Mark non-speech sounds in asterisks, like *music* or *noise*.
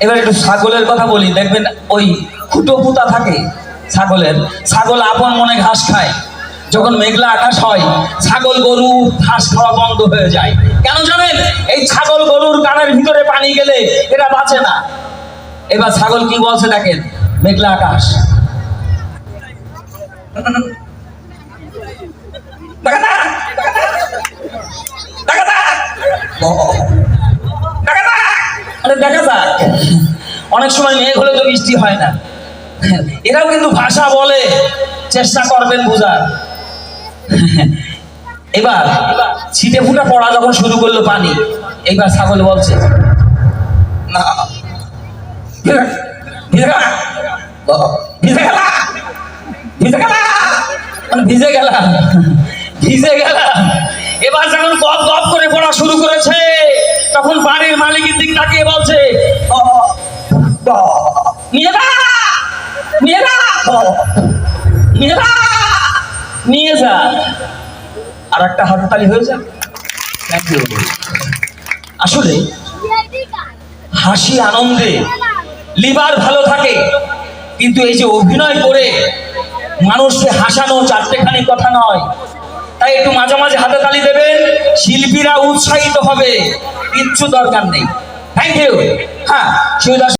এবার একটু ছাগলের কথা বলি, দেখবেন ওই খুঁটো পুতা থাকে ছাগলের, ছাগল আপন মনে ঘাস খায়। যখন মেঘলা আকাশ হয়, ছাগল গরু ঘাস খাওয়া বন্ধ হয়ে যায়। কেন জানেন? এই ছাগল গরুর কানের ভিতরে পানি গেলে এরা বাঁচে না। এবার ছাগল কি বলছে দেখেন, মেঘলা আকাশ। *laughs* দেখা যাক, দেখা যাক, দেখা যাক। আরে দেখা যাক অনেক সময় মেঘ হলে তো বৃষ্টি হয় না। এরাও কিন্তু ভাষা বলে চেষ্টা করবেন বোঝার। এবার ছিটে ফুটা পড়া যখন শুরু করল পানি এইবার ছাগল বলছে ভিজে- গেলা ভিজে গেলা মানে এবার যখন গপ গপ করে পড়া শুরু করেছে তখন বাড়ির মালিকের দিক তাকিয়ে বলছে "ও, ও, নিয়ে যা নিয়ে নিয়ে যা আর একটা হাততালি হয়ে যাক. আসলে হাসি আনন্দে লিভার ভালো থাকে কিন্তু এই যে অভিনয় করে মানুষকে হাসানো চারটেখানি কথা নয় তাই একটু মাঝে মাঝে হাতে তালি দেবেন শিল্পীরা উৎসাহিত হবে কিচ্ছু দরকার নেই থ্যাংক ইউ হ্যাঁ শিবদাস